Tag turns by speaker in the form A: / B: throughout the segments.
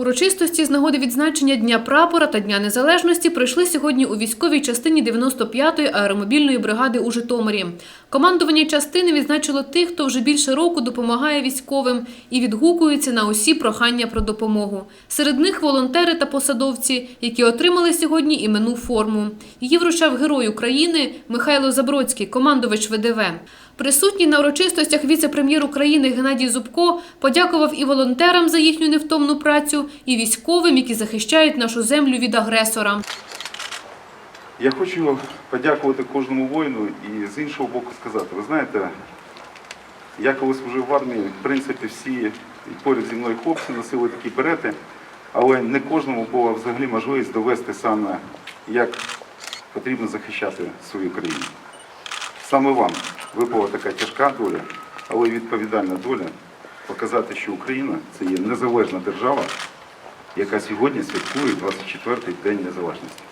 A: Урочистості з нагоди відзначення Дня прапора та Дня Незалежності пройшли сьогодні у військовій частині 95-ї аеромобільної бригади у Житомирі. Командування частини відзначило тих, хто вже більше року допомагає військовим і відгукується на усі прохання про допомогу. Серед них волонтери та посадовці, які отримали сьогодні іменну форму. Її вручав герой України Михайло Забродський, командувач ВДВ. Присутній на урочистостях віце-прем'єр України Геннадій Зубко подякував і волонтерам за їхню невтомну працю, і військовим, які захищають нашу землю від агресора.
B: Я хочу подякувати кожному воїну і з іншого боку сказати, ви знаєте, я коли служив в армії, в принципі, всі поряд зі мною хлопці носили такі берети, але не кожному була взагалі можливість довести саме, як потрібно захищати свою країну. Саме вам випала така тяжка доля, але й відповідальна доля показати, що Україна це є незалежна держава, яка сьогодні святкує 24-й День Незалежності.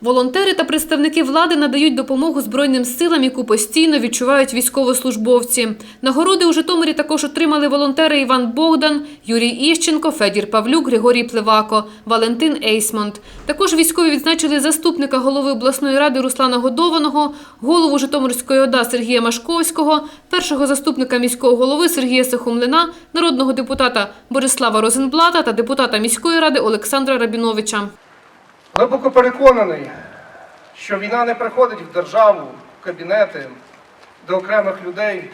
A: Волонтери та представники влади надають допомогу Збройним силам, яку постійно відчувають військовослужбовці. Нагороди у Житомирі також отримали волонтери Іван Богдан, Юрій Іщенко, Федір Павлюк, Григорій Пливако, Валентин Ейсмонт. Також військові відзначили заступника голови обласної ради Руслана Годованого, голову Житомирської ОДА Сергія Машковського, першого заступника міського голови Сергія Сихомлина, народного депутата Борислава Розенблата та депутата міської ради Олександра Рабіновича.
C: Глибоко переконаний, що війна не приходить в державу, в кабінети до окремих людей.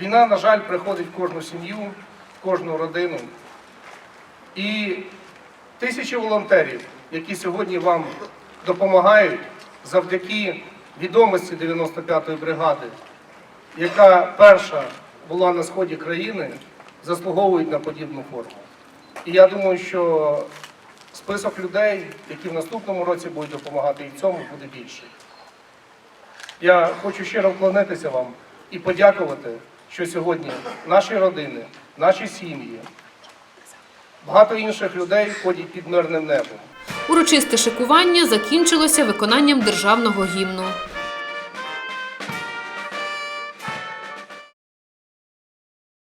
C: Війна, на жаль, приходить в кожну сім'ю, в кожну родину. І тисячі волонтерів, які сьогодні вам допомагають завдяки відомості 95-ї бригади, яка перша була на сході країни, заслуговують на подібну форму. І я думаю, що список людей, які в наступному році будуть допомагати, і в цьому буде більше. Я хочу щиро вклонитися вам і подякувати, що сьогодні наші родини, наші сім'ї, багато інших людей ходять під мирним небом.
A: Урочисте шикування закінчилося виконанням державного гімну.